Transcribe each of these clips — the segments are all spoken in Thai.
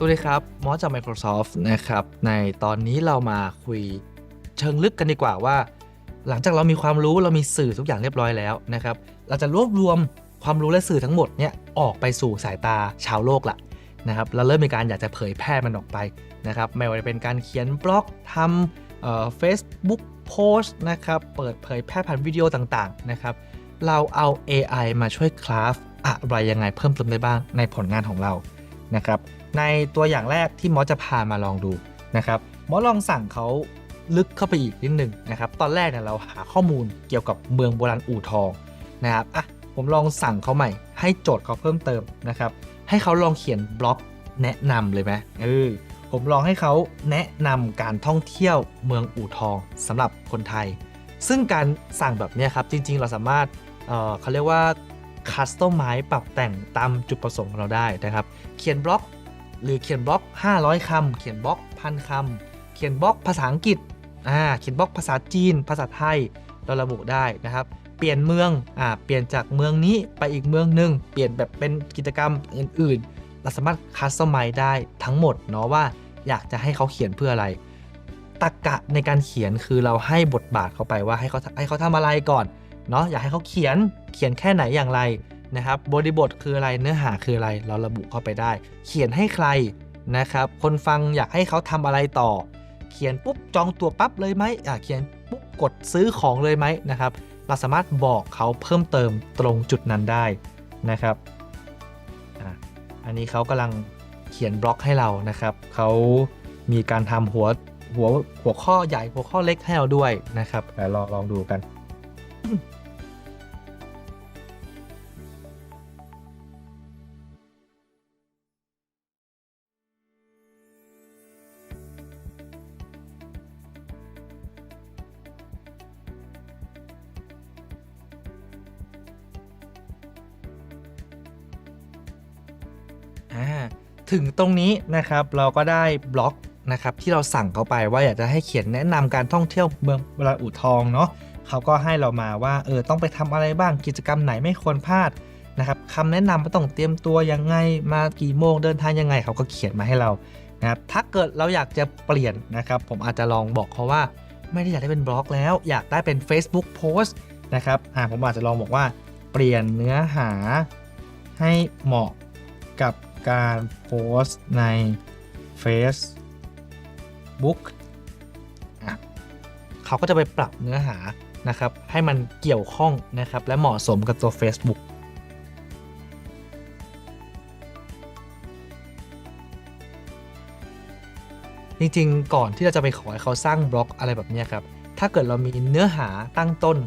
สวัสดีครับ มอสจาก Microsoft นะครับ ในตอนนี้เรามาคุยเชิงลึกกันดีกว่าว่า หลังจากเรามีความรู้เรามีสื่อทุกอย่างเรียบร้อยแล้วนะครับ เราจะรวบรวมความรู้และสื่อทั้งหมดเนี่ยออกไปสู่สายตาชาวโลกละนะครับ เราเริ่มมีการอยากจะเผยแพร่มันออกไปนะครับ ไม่ว่าจะเป็นการเขียนบล็อกทำเอ่อ Facebook โพสต์นะครับ เปิดเผยแพร่ผ่านวิดีโอต่างๆนะครับ เราเอา AI มาช่วยคราฟอะไรยังไงเพิ่มเติมได้บ้างในผลงานของเรานะครับ ในตัวอย่างแรกที่มอสจะพามาลองดูนะครับมอสลองสั่งเขาลึกเข้าไปอีกนิดหนึ่งนะครับ ตอนแรกเนี่ยเราหาข้อมูลเกี่ยวกับเมืองโบราณอู่ทองนะครับอะผมลองสั่งเขาใหม่ ให้โจทย์เขาเพิ่มเติมนะครับ ให้เขาลองเขียนบล็อกแนะนำเลยไหมเออผมลองให้เขาแนะนำการท่องเที่ยวเมืองอู่ทองสำหรับคนไทย ซึ่งการสั่งแบบนี้ครับจริง ๆ เราสามารถเออเขาเรียกว่าคัสตอมไมปรับแต่งตามจุดประสงค์ของเราได้นะครับ เขียนบล็อก หรือเขียนบล็อก 500คำเขียนบล็อกพันคำเขียนบล็อกภาษาอังกฤษอ่าเขียนบล็อกภาษาจีน ภาษาไทยเราระบุได้นะครับ เปลี่ยนเมืองอ่าเปลี่ยนจากเมืองนี้ไปอีกเมืองหนึ่งเปลี่ยนแบบเป็นกิจกรรมอื่นๆ เราสามารถคัสตอมไมได้ทั้งหมดเนาะว่าอยากจะให้เขาเขียนเพื่ออะไรตรกกะในการเขียนคือเราให้บทบาทเขาไปว่าให้เขาให้เขาทำอะไรก่อนเนาะอยากให้เขาเขียนเขียนแค่ไหนอย่างไร นะครับบริบทคืออะไรเนื้อหาคืออะไรเราระบุเข้าไปได้ เขียนให้ใครนะครับ คนฟังอยากให้เขาทำอะไรต่อ เขียนปุ๊บจองตัวปั๊บเลยไหมอ่าเขียนปุ๊บกดซื้อของเลยไหมนะครับ เราสามารถบอกเขาเพิ่มเติมตรงจุดนั้นได้นะครับอะอันนี้เขากำลังเขียนบล็อกให้เรานะครับเขามีการทำหัวหัวหัวข้อใหญ่หัวข้อเล็กให้เราด้วยนะครับเดี๋ยวลองลองดูกัน ถึงตรงนี้นะครับเราก็ได้บล็อกนะครับที่เราสั่งเขาไปว่าอยากจะให้เขียนแนะนำการท่องเที่ยวเมืองเวลาอู่ทองเนาะเขาก็ให้เรามาว่าเออต้องไปทำอะไรบ้างกิจกรรมไหนไม่ควรพลาดนะครับคำแนะนำว่าต้องเตรียมตัวยังไงมากี่โมงเดินทางยังไงเขาก็เขียนมาให้เรานะครับถ้าเกิดเราอยากจะเปลี่ยนนะครับผมอาจจะลองบอกเขาว่า ไม่ได้อยากได้เป็นบล็อกแล้ว อยากได้เป็น Facebook Post นะครับอ่าผมอาจจะลองบอกว่าเปลี่ยนเนื้อหาให้เหมาะกับ การโพสต์ใน Facebook เขาก็จะไปปรับเนื้อหานะครับ ให้มันเกี่ยวข้องนะครับ และเหมาะสมกับตัว Facebook จริงๆ ก่อนที่เราจะไปขอให้เขาสร้างบล็อกอะไรแบบนี้ครับ ถ้าเกิดเรามีเนื้อหาตั้งต้น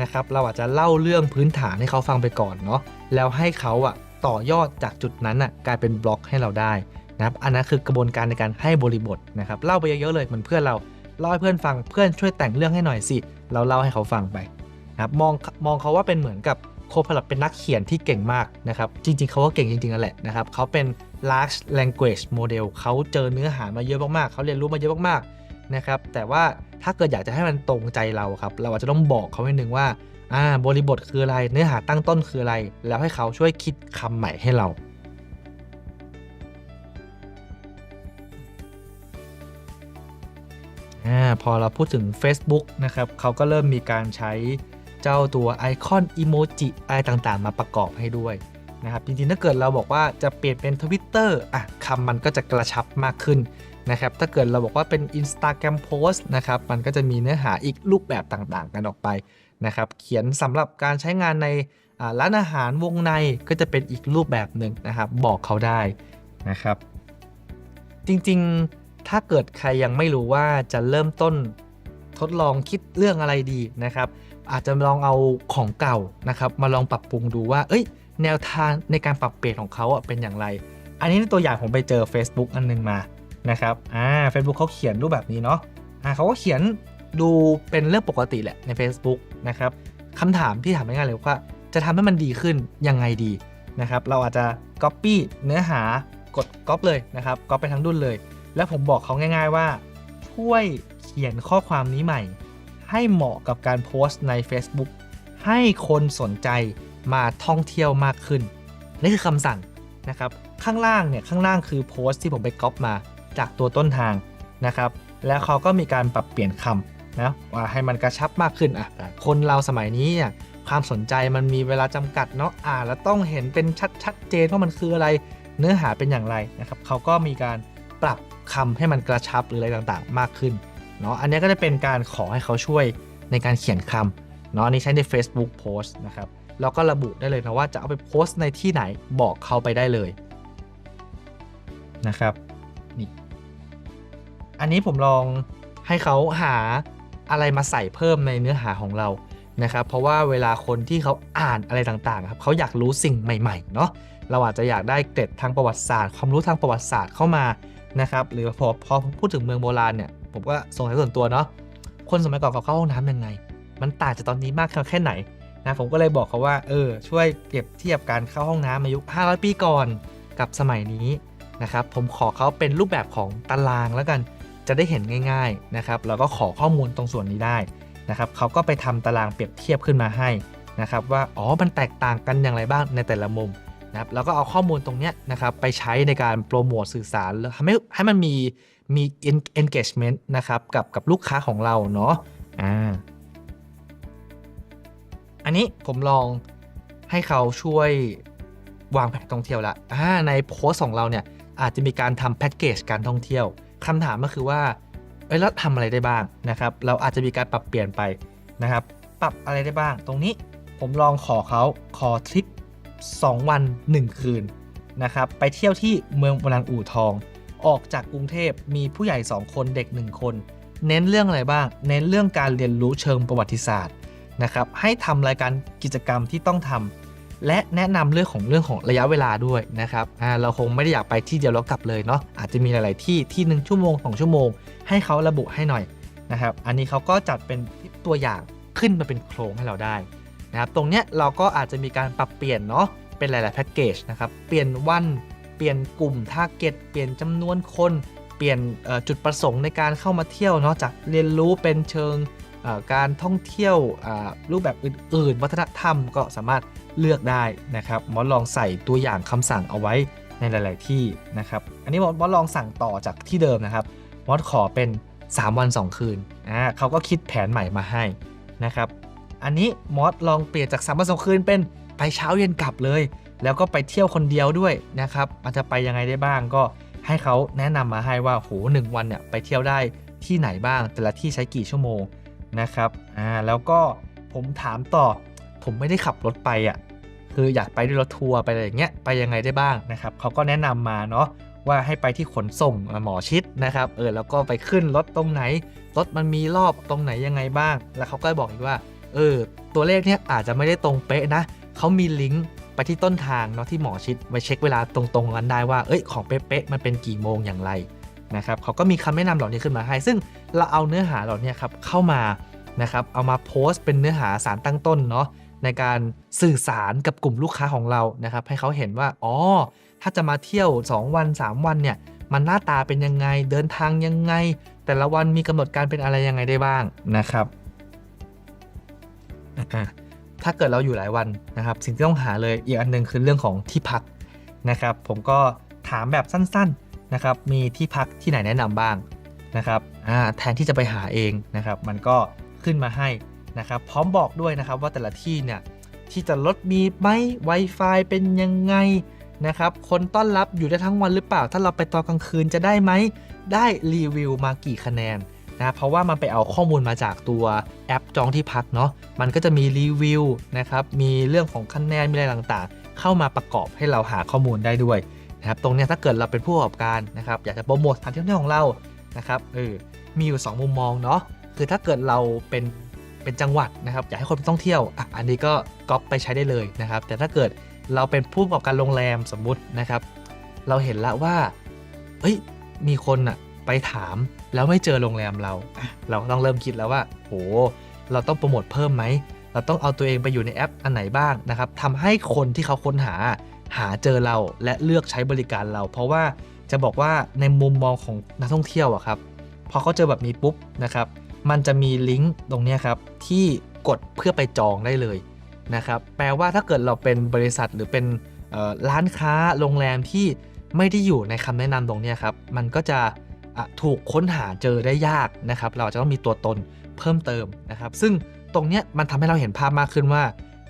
นะครับ เราอาจจะเล่าเรื่องพื้นฐานให้เขาฟังไปก่อนเนาะ แล้วให้เขาอะ ต่อยอดจากจุดนั้นอะกลายเป็นบล็อกให้เราได้นะครับอันนั้นคือกระบวนการในการให้บริบทนะครับเล่าไปเยอะๆเลยเหมือนเพื่อนเราเล่าให้เพื่อนฟังเพื่อนช่วยแต่งเรื่องให้หน่อยสิ เราเล่าให้เขาฟังไปนะครับมองมองเขาว่าเป็นเหมือนกับโคพลอตเป็นนักเขียนที่เก่งมากนะครับจริงๆ เขาก็เก่งจริงๆนั่นแหละนะครับเขาเป็น large language model เขาเจอเนื้อหามาเยอะมากๆเขาเรียนรู้มาเยอะมากๆนะครับแต่ว่าถ้าเกิดอยากจะให้มันตรงใจเราครับเราอาจจะต้องบอกเขาให้นึงว่า อ่าบริบทคืออะไร เนื้อหาตั้งต้นคืออะไร แล้วให้เขาช่วยคิดคำใหม่ให้เรา อ่าพอเราพูดถึง Facebook นะครับเขาก็เริ่มมีการใช้เจ้าตัวไอคอนอีโมจิอะไรต่างๆ มาประกอบให้ด้วยนะครับจริงๆถ้าเกิดเราบอกว่าจะเปลี่ยนเป็น Twitter อะคำมันก็จะกระชับมากขึ้นนะครับถ้าเกิดเราบอกว่าเป็น Instagram Post นะครับมันก็จะมีเนื้อหาอีกรูปแบบต่างๆ กันออกไป นะครับเขียนสำหรับการใช้งานในร้านอาหารวงในก็จะเป็นอีกรูปแบบหนึ่งนะครับบอกเขาได้นะครับ จริงๆถ้าเกิดใครยังไม่รู้ว่าจะเริ่มต้นทดลองคิดเรื่องอะไรดีนะครับ อาจจะลองเอาของเก่านะครับมาลองปรับปรุงดูว่า เอ้ย แนวทางในการปรับเปลี่ยนของเขาเป็นอย่างไร อันนี้ในตัวอย่างผมไปเจอ Facebook อันนึงมานะครับอ่า Facebook เขาเขียนรูปแบบนี้เนาะอ่าเขาก็เขียน ดูเป็นเรื่องปกติแหละใน Facebook นะครับคำถามที่ถามง่ายๆเลยว่า จะทำให้มันดีขึ้นยังไงดีนะครับเราอาจจะ Copy เนื้อหากด Copy เลยนะครับ Copy ไปทั้งดุนเลย แล้วผมบอกเขาง่าย ๆว่า ช่วยเขียนข้อความนี้ใหม่ ให้เหมาะกับการโพสต์ใน Facebook ให้คนสนใจมาท่องเที่ยวมากขึ้น นี่คือคำสั่งนะครับข้างล่างเนี่ยข้างล่างคือโพสต์ที่ผมไปก๊อปมาจากตัวต้นทางนะครับแล้วเขาก็มีการปรับเปลี่ยนคำ นะว่าให้มันกระชับมากขึ้นอะคนเราสมัยนี้เนี่ยความสนใจมันมีเวลาจำกัดเนาะอ่านแล้วต้องเห็นเป็นชัดชัดเจนว่ามันคืออะไรเนื้อหาเป็นอย่างไรนะครับเขาก็มีการปรับคำให้มันกระชับหรืออะไรต่างๆ มากขึ้นเนาะอันนี้ก็จะเป็นการขอให้เขาช่วยในการเขียนคำเนาะอันนี่ใช้ใน Facebook Post นะครับแล้วก็ระบุได้เลยนะว่าจะเอาไปโพสต์ในที่ไหนบอกเขาไปได้เลยนะครับนี่อันนี้ผมลองให้เขาหา อะไรมาใส่เพิ่มในเนื้อหาของเรานะครับเพราะว่าเวลาคนที่เขาอ่านอะไรต่างๆครับเขาอยากรู้สิ่งใหม่ๆเนาะเราอาจจะอยากได้เกร็ดทางประวัติศาสตร์ ความรู้ทางประวัติศาสตร์เข้ามานะครับหรือพอพอพูดถึงเมืองโบราณเนี่ยผมก็สงสัยส่วนตัวเนาะคนสมัยก่อนเขาเข้าห้องน้ำยังไง มันต่างจากตอนนี้มากแค่ไหนนะผมก็เลยบอกเขาว่าเออช่วยเปรียบเทียบการเข้าห้องน้ำในยุค500 ปีก่อนกับสมัยนี้นะครับผมขอเขาเป็นรูปแบบของตารางแล้วกัน จะได้เห็นง่ายๆนะครับแล้วก็ขอข้อมูลตรงส่วนนี้ได้นะครับเขาก็ไปทำตารางเปรียบเทียบขึ้นมาให้นะครับว่าอ๋อมันแตกต่างกันอย่างไรบ้างในแต่ละมุมนะครับแล้วก็เอาข้อมูลตรงนี้นะครับไปใช้ในการโปรโมทสื่อสารแล้วทำให้ให้มันมีมี engagement นะครับกับกับลูกค้าของเราเนาะอ่าอันนี้ผมลองให้เขาช่วยวางแผนท่องเที่ยวละอ่าในโพสต์ของเราเนี่ยอาจจะมีการทำแพ็กเกจการท่องเที่ยว คำถามก็คือว่าเอ้ยแล้วทำอะไรได้บ้างนะครับ เราอาจจะมีการปรับเปลี่ยนไปนะครับ ปรับอะไรได้บ้าง ตรงนี้ผมลองขอเขาขอทริป 2 วัน 1 คืนนะครับ ไปเที่ยวที่เมืองโบราณอู่ทอง ออกจากกรุงเทพมีผู้ใหญ่ 2 คนเด็ก 1 คน เน้นเรื่องอะไรบ้าง เน้นเรื่องการเรียนรู้เชิงประวัติศาสตร์นะครับ ให้ทำรายการกิจกรรมที่ต้องทำ และแนะนำเรื่องของเรื่องของระยะเวลาด้วยนะครับอ่าเราคงไม่ได้อยากไปที่เดียวแล้วกลับเลยเนาะอาจจะมีหลาย ๆ ที่ที่หนึ่งชั่วโมงสองชั่วโมง ให้เขาระบุให้หน่อยนะครับอันนี้เขาก็จัดเป็นตัวอย่างขึ้นมาเป็นโครงให้เราได้นะครับตรงเนี้ยเราก็อาจจะมีการปรับเปลี่ยนเนาะเป็นหลาย ๆ แพ็กเกจนะครับเปลี่ยนวันเปลี่ยนกลุ่มทาร์เก็ตเปลี่ยนจำนวนคนเปลี่ยนจุดประสงค์ในการเข้ามาเที่ยวเนาะจากเรียนรู้เป็นเชิงการท่องเที่ยวรูปแบบอื่น ๆ วัฒนธรรมก็สามารถ เลือกได้นะครับมอสลองใส่ตัวอย่างคำสั่งเอาไว้ในหลาย ๆ ที่นะครับ อันนี้มอสลองสั่งต่อจากที่เดิมนะครับมอสขอเป็น 3 วัน 2 คืนอ่าเขาก็คิดแผนใหม่มาให้นะครับ อันนี้มอสลองเปลี่ยนจาก3วัน2คืนเป็นไปเช้าเย็นกลับเลย แล้วก็ไปเที่ยวคนเดียวด้วยนะครับอาจจะไปยังไงได้บ้างก็ให้เขาแนะนำมาให้ว่าโหหนึ่งวันเนี่ยไปเที่ยวได้ที่ไหนบ้าง แต่ละที่ใช้กี่ชั่วโมงนะครับอ่าแล้วก็ผมถามต่อผมไม่ได้ขับรถไปอะ่ะ คืออยากไปด้วยรถทัวร์ไปอะไรอย่างเงี้ยไปยังไงได้บ้างนะครับเขาก็แนะนำมาเนาะว่าให้ไปที่ขนส่งหมอชิดนะครับเออแล้วก็ไปขึ้นรถตรงไหนรถมันมีรอบตรงไหนยังไงบ้าง แล้วเขาก็บอกอีกว่าเออตัวเลขเนี้ยอาจจะไม่ได้ตรงเป๊ะนะเขามีลิงก์ไปที่ต้นทางเนาะที่หมอชิดไว้เช็คเวลาตรงๆกันได้ว่าเอ้ยของเป๊ะๆมันเป็นกี่โมงอย่างไรนะครับเขาก็มีคำแนะนำเหล่านี้ขึ้นมาให้ ซึ่งเราเอาเนื้อหาเหล่านี้ครับเข้ามานะครับเอามาโพสต์เป็นเนื้อหาสารตั้งต้นเนาะ ในการสื่อสารกับกลุ่มลูกค้าของเรานะครับ ให้เขาเห็นว่า อ๋อ ถ้าจะมาเที่ยว 2 วัน 3 วันเนี่ย มันหน้าตาเป็นยังไง เดินทางยังไง แต่ละวันมีกำหนดการเป็นอะไรยังไงได้บ้างนะครับ ถ้าเกิดเราอยู่หลายวันนะครับ สิ่งที่ต้องหาเลยอีกอันนึงคือเรื่องของที่พักนะครับ ผมก็ถามแบบสั้นๆนะครับ มีที่พักที่ไหนแนะนำบ้างนะครับแทนที่จะไปหาเองนะครับ มันก็ขึ้นมาให้ นะครับพร้อมบอกด้วยนะครับว่าแต่ละที่เนี่ยที่จะรถมีไหม Wi-Fi เป็นยังไงนะครับคนต้อนรับอยู่ได้ทั้งวันหรือเปล่า ถ้าเราไปตอนกลางคืนจะได้ไหมได้รีวิวมากี่คะแนนนะเพราะว่ามันไปเอาข้อมูลมาจากตัวแอปจองที่พักเนาะมันก็จะมีรีวิวนะครับมีเรื่องของคะแนนมีอะไรต่างๆ เข้ามาประกอบให้เราหาข้อมูลได้ด้วยนะครับตรงนี้ถ้าเกิดเราเป็นผู้ประกอบการนะครับอยากจะโปรโมทสถานที่ท่องเที่ยวของเรานะครับเออมีอยู่ 2 มุมมองเนาะคือถ้าเกิดเราเป็น เป็นจังหวัดนะครับอยากให้คนไปท่องเที่ยวอะอันนี้ก็ก๊อปไปใช้ได้เลยนะครับ แต่ถ้าเกิดเราเป็นผู้ประกอบการโรงแรมสมมุตินะครับ เราเห็นแล้วว่าเอ้ยมีคนอะไปถามแล้วไม่เจอโรงแรมเรา เราต้องเริ่มคิดแล้วว่าโหเราต้องโปรโมทเพิ่มไหมเราต้องเอาตัวเองไปอยู่ในแอปอันไหนบ้างนะครับทำให้คนที่เขาค้นหาหาเจอเราและเลือกใช้บริการเรา เพราะว่าจะบอกว่าในมุมมองของนักท่องเที่ยวอะครับพอเขาเจอแบบนี้ปุ๊บนะครับ มันจะมีลิงก์ตรงนี้ครับที่กดเพื่อไปจองได้เลยนะครับแปลว่าถ้าเกิดเราเป็นบริษัทหรือเป็นร้านค้าโรงแรมที่ไม่ได้อยู่ในคำแนะนำตรงนี้ครับมันก็จะะถูกค้นหาเจอได้ยากนะครับ เราจะต้องมีตัวตนเพิ่มเติมนะครับ ซึ่งตรงนี้มันทำให้เราเห็นภาพมากขึ้นว่า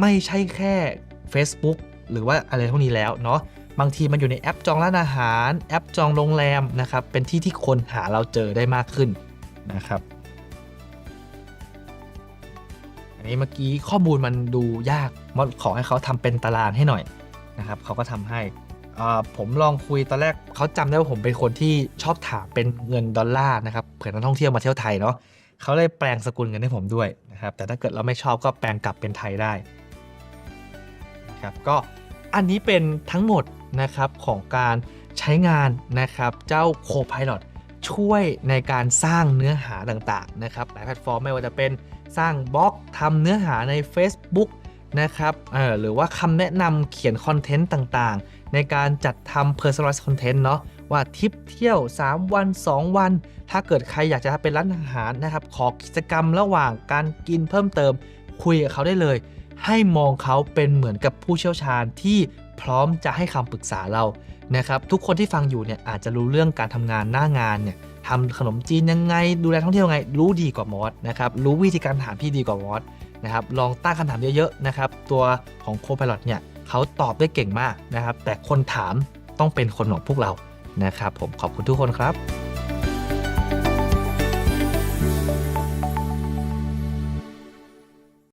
ไม่ใช่แค่ Facebook หรือว่าอะไรพวกนี้แล้วเนาะบางทีมันอยู่ในแอปจองร้านอาหาร แอปจองโรงแรมนะครับเป็นที่ที่คนหาเราเจอได้มากขึ้นนะครับ นี้เมื่อกี้ข้อมูลมันดูยากมดขอให้เขาทำเป็นตารางให้หน่อยนะครับเขาก็ทำให้ผมลองคุยตอนแรกเขาจำได้ว่าผมเป็นคนที่ชอบถามเป็นเงินดอลลาร์นะครับเผื่อนักท่องเที่ยวมาเที่ยวไทยเนาะเขาเลยแปลงสกุลเงินให้ผมด้วยนะครับแต่ถ้าเกิดเราไม่ชอบก็แปลงกลับเป็นไทยได้นะครับก็อันนี้เป็นทั้งหมดนะครับของการใช้งานนะครับเจ้า Copilot ช่วยในการสร้างเนื้อหาต่างๆนะครับหลายแพลตฟอร์มไม่ว่าจะเป็น สร้างบล็อกทำเนื้อหาใน Facebook นะครับเออหรือว่าคำแนะนำเขียนคอนเทนต์ต่างๆ ในการจัดทำ personalized content เนาะว่าทริปเที่ยว 3 วัน 2 วัน ถ้าเกิดใครอยากจะเป็นร้านอาหารนะครับ ขอกิจกรรมระหว่างการกินเพิ่มเติม คุยกับเขาได้เลย ให้มองเขาเป็นเหมือนกับผู้เชี่ยวชาญที่พร้อมจะให้คำปรึกษาเรานะครับ ทุกคนที่ฟังอยู่เนี่ยอาจจะรู้เรื่องการทำงานหน้างานเนี่ย ทำขนมจีนยังไง ดูแลท่องเที่ยวยังไง รู้ดีกว่ามอสนะครับรู้วิธีการถามที่ดีกว่ามอสนะครับลองตั้งคำถามเยอะๆนะครับตัวของโค p i l o t เนี่ยเขาตอบได้เก่งมากนะครับแต่คนถามต้องเป็นคนของพวกเรานะครับผมขอบคุณทุกคนครับ